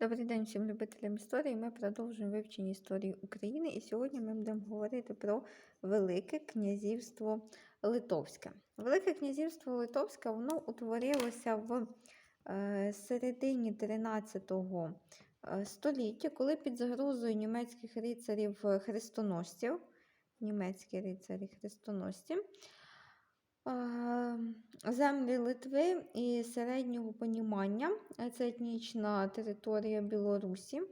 Добрий день всім любителям історії. Ми продовжуємо вивчення історії України. І сьогодні ми будемо говорити про Велике князівство Литовське. Велике князівство Литовське воно утворилося в е, середині 13 е, століття, коли під загрозою німецьких рицарів е, хрестоносців, німецькі рицарі хрестоносці, е, землі Литви і середнього понімання, е, це етнічна територія Білорусі.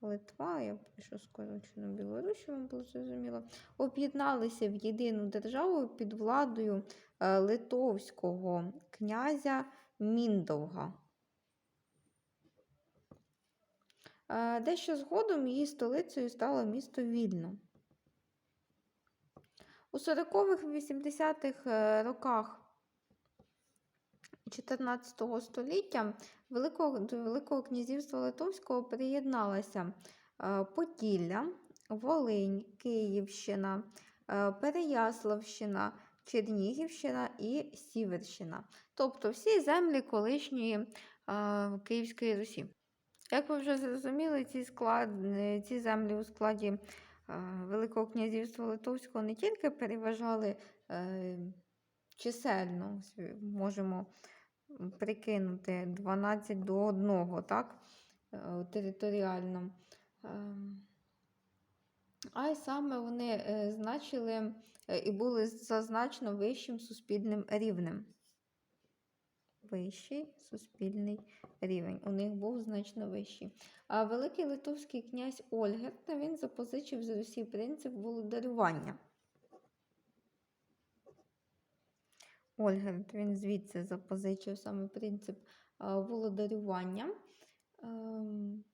Литва, я пишу скорочено Білорусі, вам було зрозуміло, об'єдналися в єдину державу під владою е, литовського князя Міндовга. Е, Дещо згодом її столицею стало місто Вільно. У 40-х 80-х е, роках 14 століття Великого, до Великого князівства Литовського приєдналася е, Поділля, Волинь, Київщина, е, Переяславщина, Чернігівщина і Сіверщина. Тобто всі землі колишньої Київської Русі. Як ви вже зрозуміли, ці, склад, ці землі у складі Великого князівства Литовського не тільки переважали е, чисельно, можемо прикинути 12 до 1, так? е, Територіально. Ем, А й саме вони е, значили е, і були за значно вищим суспільним рівнем. Вищий суспільний рівень. У них був значно вищий. А великий литовський князь Ольгерт він запозичив з Русі принцип володарювання. Ольгерт він звідси запозичив саме принцип володарювання. Ем,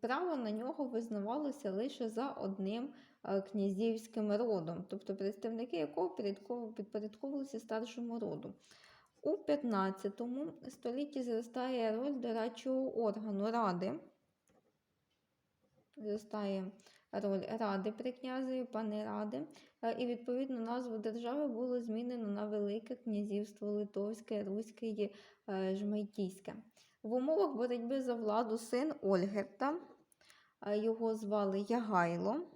Право на нього визнавалося лише за одним князівським родом, тобто представники якого підпорядковувалися старшому роду. У 15 столітті зростає роль дорадчого органу ради. Зростає роль ради при князеві, пани ради, е, і відповідно назву держави було змінено на Велике князівство Литовське, Руське і е, Жмайтійське. В умовах боротьби за владу син Ольгерта, е, його звали Ягайло.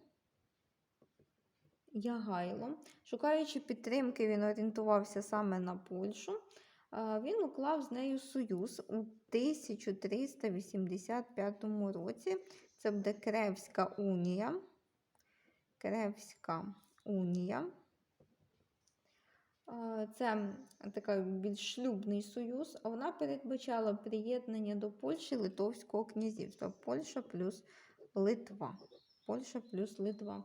Ягайло. Шукаючи підтримки, він орієнтувався саме на Польщу. Він уклав з нею союз у 1385 році. Це буде Кревська унія. Кревська унія. Це такий більш шлюбний союз, вона передбачала приєднання до Польщі Литовського князівства. Польща плюс Литва. Польща плюс Литва.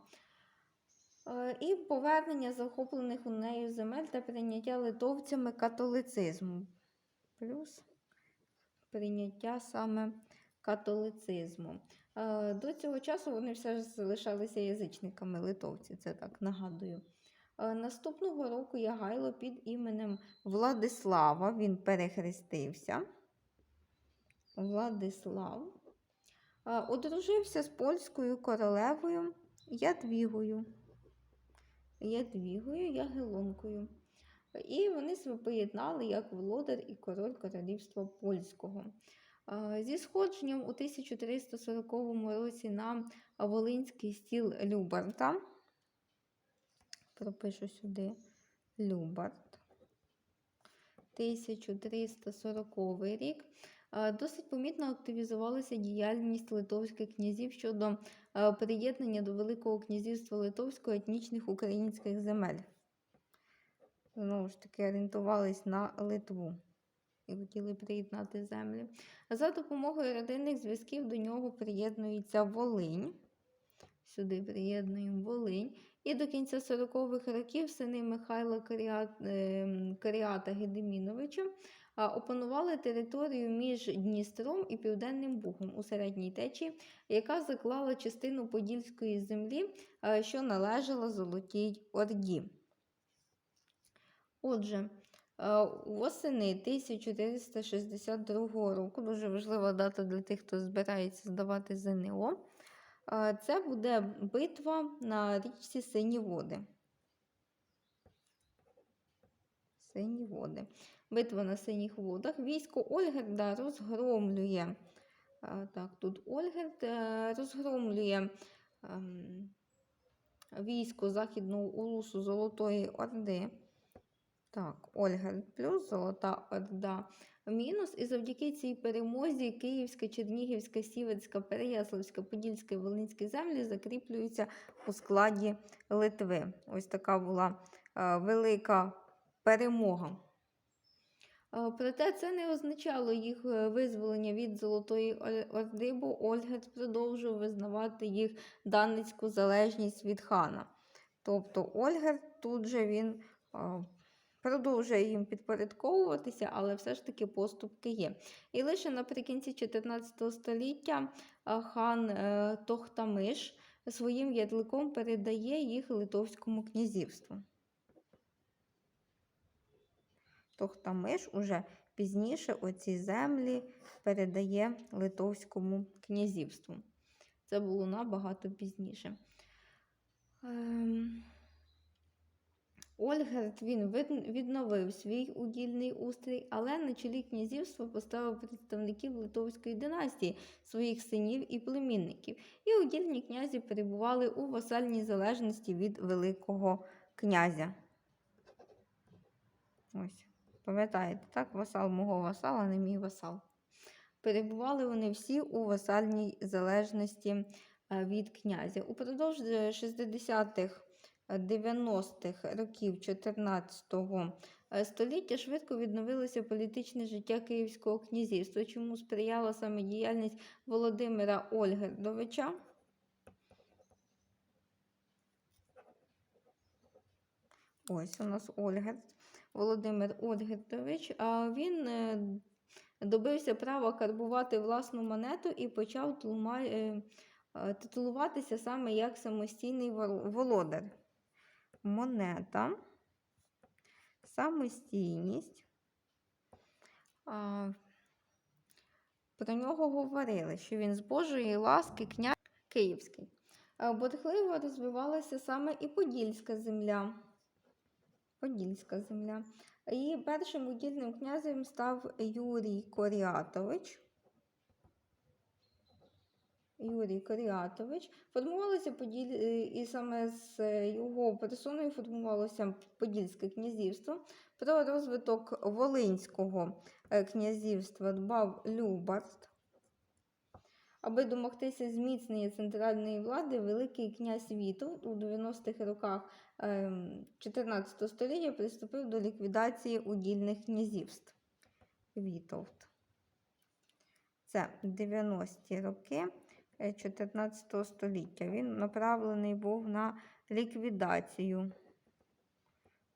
Е, І повернення захоплених у нею земель та прийняття литовцями католицизму. Плюс прийняття саме католицизму. Е, До цього часу вони все ж залишалися язичниками литовці, це так нагадую. Е, Наступного року Ягайло під іменем Владислава він перехрестився. Владислав одружився з польською королевою Ядвігою. Ядвігою Ягелонкою. І вони себе поєднали як володар і король королівства польського. Зі сходженням у 1340 році на Волинський стіл Любарта. Пропишу сюди Любарт. 1340 рік. Е, Досить помітно активізувалася діяльність литовських князів щодо е, приєднання до Великого князівства Литовського етнічних українських земель. Знову ж таки, орієнтувались на Литву і хотіли приєднати землі. За допомогою родинних зв'язків до нього приєднується Волинь. Сюди приєднуємо Волинь. І до кінця 40-х років сини Михайла ем, Каріата Гедеміновича а, опанували територію між Дністром і Південним Бугом у середній течії, яка заклала частину Подільської землі, що належала Золотій Орді. Отже, восени 1462 року, дуже важлива дата для тих, хто збирається здавати ЗНО. Це буде битва на річці Сині Води. Сині води. Битва на синіх водах. Військо Ольгерда розгромлює Е, Так, тут Ольгерт е, розгромлює ем, військо Західного Урусу Золотої Орди. Так, Ольгерт плюс Золота Орда мінус. І завдяки цій перемозі Київська, Чернігівська, Сіверська, Переяславська, Подільська і Волинські землі закріплюються у складі Литви. Ось така була е, велика перемога. Е, Проте це не означало їх е, визволення від Золотої Орди, бо Ольгерт продовжував визнавати їх даницьку залежність від хана. Тобто Ольгерт тут же він е, продовжує їм підпорядковуватися, але все ж таки поступки є. І лише наприкінці 14 століття хан Тохтамиш своїм ярликом передає їх Литовському князівству. Тохтамиш уже пізніше оці землі передає Литовському князівству. Це було набагато пізніше. Ем... Ольгерт він відновив свій удільний устрій, але на чолі князівства поставив представників Литовської династії, своїх синів і племінників. І удільні князі перебували у васальній залежності від Великого князя. Ось, пам'ятаєте, так? Васал мого васала, не мій васал. Перебували вони всі у васальній залежності е, від князя. Упродовж е, 60-х, е, 90-х років 14 е, століття швидко відновилося політичне життя Київського князівства, чому сприяла саме діяльність Володимира Ольгердовича. Ось у нас Ольгерд. Володимир Ольгертович, він е, добився права карбувати власну монету і почав е, е, титулуватися саме як самостійний володар. Монета, самостійність. Про нього говорили, що він з Божої ласки князь Київський. Бурхливо розвивалася саме і Подільська земля. Подільська земля. І першим удільним князем став Юрій Коріатович. Юрій Коріатович. Формувалося Поділь... е, і саме з його персоною формувалося Подільське князівство. Про розвиток Волинського е, князівства дбав Любарт. Аби домогтися зміцнення центральної влади, Великий князь Вітовт у 90-х роках ем, 14 століття приступив до ліквідації удільних князівств. Вітовт. Це 90-ті роки е, 14 століття. Він направлений був на ліквідацію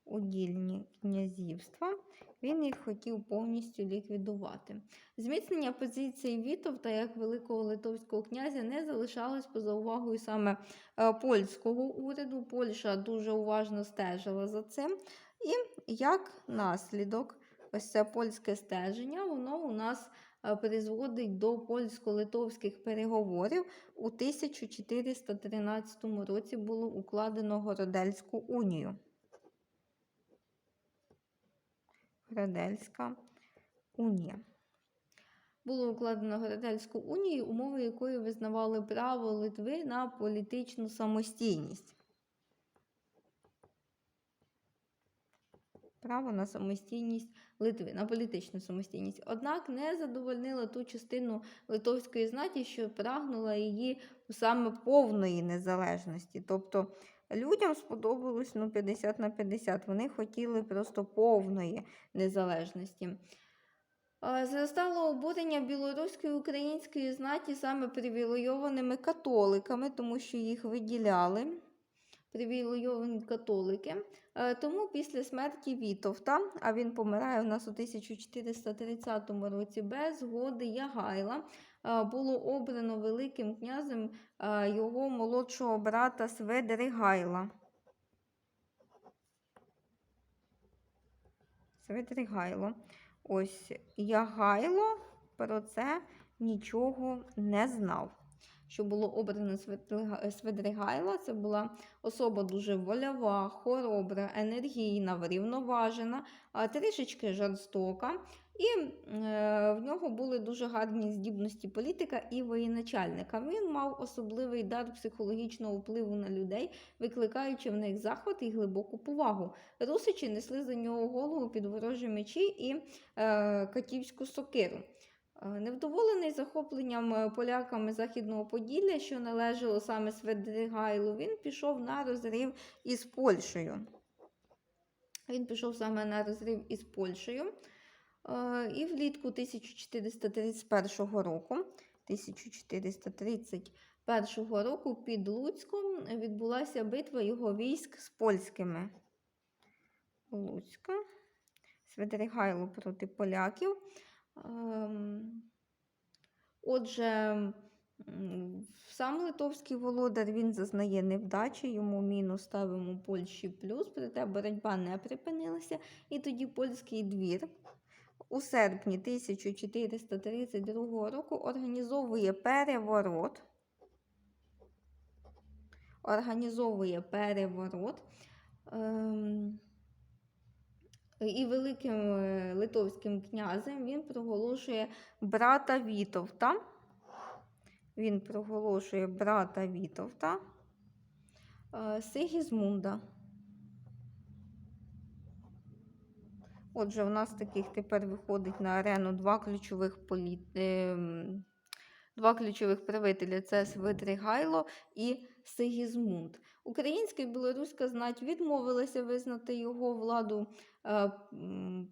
удільні князівства. Він їх хотів повністю ліквідувати. Зміцнення позиції Вітовта як великого литовського князя не залишалось поза увагою саме е, польського уряду. Польща дуже уважно стежила за цим. І як наслідок, ось це польське стеження, воно у нас е, призводить до польсько-литовських переговорів. У 1413 році було укладено Городельську унію. Городельська унія. Було укладено Городельську унію, умови якої визнавали право Литви на політичну самостійність. Право на самостійність Литви, на політичну самостійність. Однак не задовольнила ту частину литовської знаті, що прагнула її саме повної незалежності. Тобто людям сподобалось ну, 50 на 50. Вони хотіли просто повної незалежності. Зростало обурення білоруської української знаті саме привілейованими католиками, тому що їх виділяли привілейовані католики. Тому після смерті Вітовта, а він помирає у нас у 1430 році без згоди Ягайла, було обрано Великим князем його молодшого брата Сведригайла. Сведригайло. Ось Ягайло про це нічого не знав. Що було обрано Свидрига- Свидригайла. Це була особа дуже вольова, хоробра, енергійна, врівноважена, трішечки жорстока. І е, в нього були дуже гарні здібності політика і воєначальника. Він мав особливий дар психологічного впливу на людей, викликаючи в них захват і глибоку повагу. Русичі несли за нього голову під ворожі мечі і е, катівську сокиру. Е, Невдоволений захопленням е, поляками Західного Поділля, що належало саме Свидригайлу, він пішов на розрив із Польщею. Він пішов саме на розрив із Польщею. Е, І влітку 1431 року, 1431 року під Луцьком відбулася битва його військ з польськими. Луцька. Свидригайло проти поляків. Ем, Отже, сам литовський володар він зазнає невдачі, йому мінус ставимо Польщі плюс, проте боротьба не припинилася. І тоді польський двір у серпні 1432 року організовує переворот. Організовує переворот. Ем, і великим е, литовським князем він проголошує брата Вітовта. Він проголошує брата Вітовта е, Сигізмунда. Отже, у нас таких тепер виходить на арену два ключових політ... ем, Два ключових правителя це Свидригайло і Сигізмунд. Українська і білоруська знать відмовилася визнати його владу е,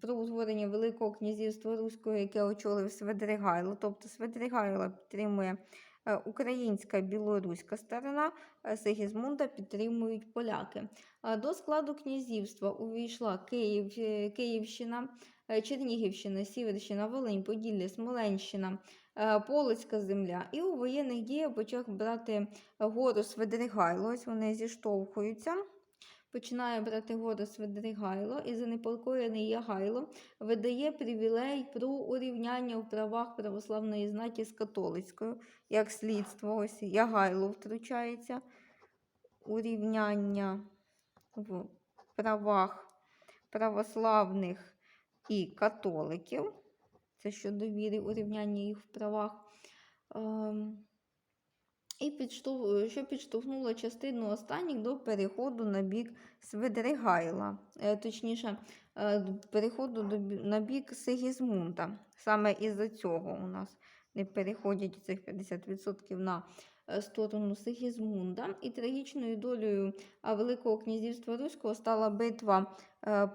про утворення Великого князівства Руського, яке очолив Свидригайло. Тобто Свидригайло підтримує е, українська білоруська сторона, а Сигізмунда підтримують поляки. Е, До складу князівства увійшла Київ, е, Київщина, е, Чернігівщина, Сіверщина, Волинь, Поділля, Смоленщина. е, Полоцька земля. І у воєнних діях почав брати гору Свидригайло. Ось вони зіштовхуються. Починає брати гору Свидригайло і занепокоєний Ягайло видає привілей про урівняння в правах православної знаті з католицькою. Як слідство, ось Ягайло втручається. Урівняння в правах православних і католиків. Це щодо віри, урівняння їх в правах. Ем, І підштовх... що підштовхнуло частину останніх до переходу на бік Свидригайла, Е, точніше, е, переходу до... на бік Сигізмунда. Саме із-за цього у нас не переходять цих 50% на е, сторону Сигізмунда. І трагічною долею Великого князівства Руського стала битва е,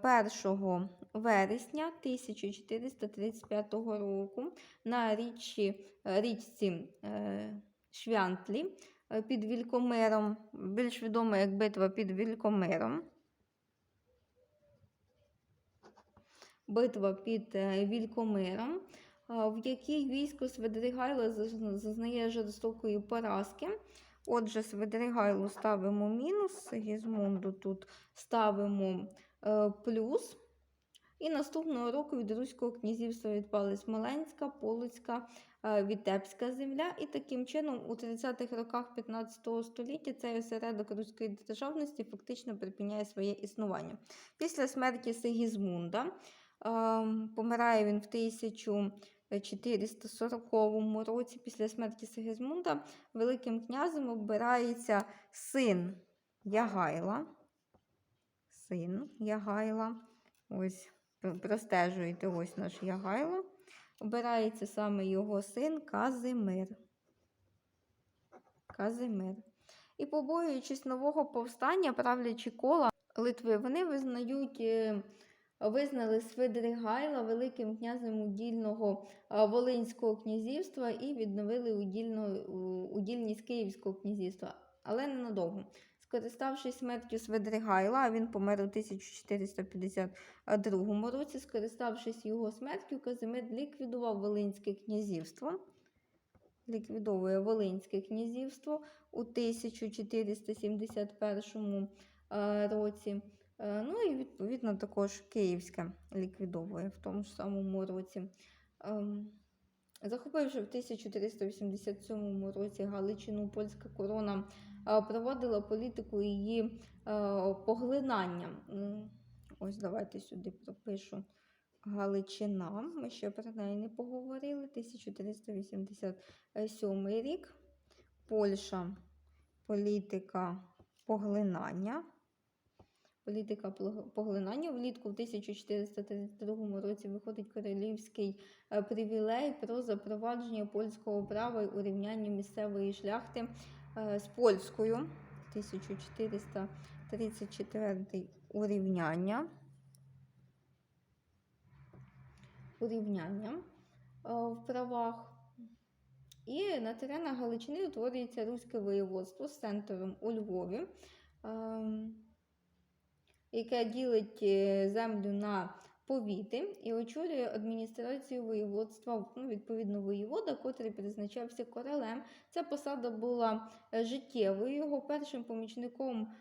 1 вересня 1435 року на річці, е, річці е, Швянтлі е, під Вількомером, більш відома як битва під Вількомером. Битва під е, Вількомером, в якій військо Свидригайла зазнає жорстокої поразки. Отже, Свидригайлу ставимо мінус, Сигізмунду тут ставимо е, плюс. І наступного року від Руського князівства відпали Смоленська, Полоцька, е, Вітебська земля. І таким чином у 30-х роках 15 століття цей осередок руської державності фактично припиняє своє існування. Після смерті Сигізмунда е, помирає він в 1440 році. Після смерті Сигізмунда Великим князем обирається син Ягайла. Син Ягайла. Ось простежуєте ось наш Ягайло. Обирається саме його син Казимир. Казимир. І побоюючись нового повстання, правлячі кола Литви, вони визнають, е, визнали Свидригайла великим князем удільного е, Волинського князівства і відновили удільно, удільність Київського князівства, але ненадовго. Скориставшись смертю Свидригайла, а він помер у 1452 році, скориставшись його смертю, Казимир ліквідував Волинське князівство. Ліквідовує Волинське князівство у 1471 е, році. Е, Ну і відповідно також Київське ліквідовує в тому ж самому році. Ем, Захопивши в 1387 році Галичину, польська корона проводила політику її е, поглинання. Ось давайте сюди пропишу Галичина. Ми ще про неї не поговорили. 1387 рік. Польща. Політика поглинання. Політика поглинання влітку в 1432 році виходить королівський е, привілей про запровадження польського права і урівняння місцевої шляхти е, з польською. 1434 урівняння. Урівняння е, в правах. І на теренах Галичини утворюється Руське воєводство з центром у Львові, ем, яке ділить е, землю на повіти і очолює адміністрацію воєводства, ну, відповідно, воєвода, котрий призначався королем. Ця посада була е, життєвою. Його першим помічником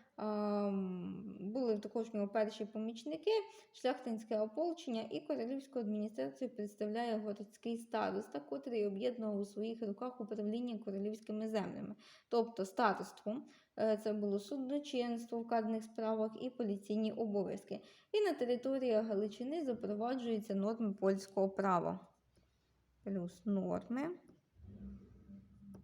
були також в нього перші помічники, шляхтинське ополчення і королівську адміністрацію представляє городський староста, котрий об'єднував у своїх руках управління королівськими землями. Тобто староством е, це було судочинство в карних справах і поліційні обов'язки. І на території Галичини запроваджуються норми польського права. Плюс норми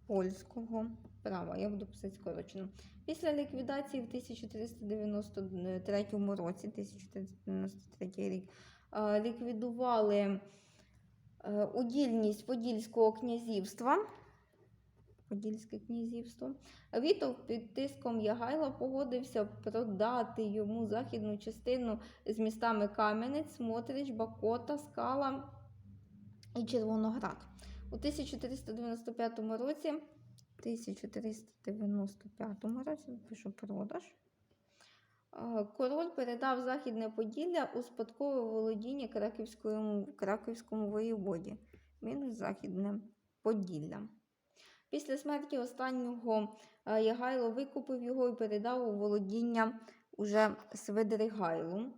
польського права. Я буду писати скорочено. Після ліквідації в 1393 році, 1393 рік, е, ліквідували е, удільність Подільського князівства. Подільське князівство. Вітов під тиском Ягайла погодився продати йому західну частину з містами Кам'янець, Смотрич, Бакота, Скала і Червоноград. У 1495 році 1395 році, пишу продаж. е, Король передав Західне Поділля у спадкове володіння Краківському, Краківському воєводі. Мінус Західне Поділля. Після смерті останнього е, Ягайло викупив його і передав у володіння уже Свидригайлу.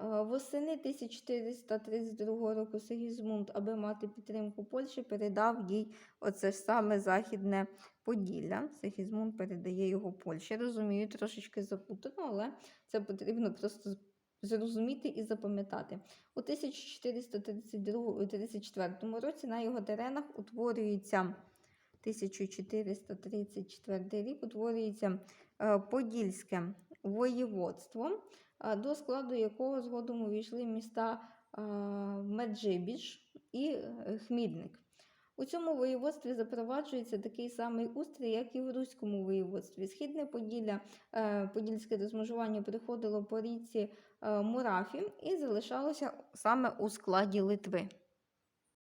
Е, Восени 1432 року Сигізмунд, аби мати підтримку Польщі, передав їй оце ж саме Західне Поділля. Сигізмунд передає його Польщі. Розумію, трошечки запутано, але це потрібно просто зрозуміти і запам'ятати. У 1432-1434 році на його теренах утворюється 1434 рік утворюється е, Подільське воєводство, до складу якого згодом увійшли міста е, Меджибіж і Хмідник. Хмільник. У цьому воєводстві запроваджується такий самий устрій, як і в Руському воєводстві. Східне Поділля, е, подільське розмежування приходило по річці е, Мурафі і залишалося саме у складі Литви.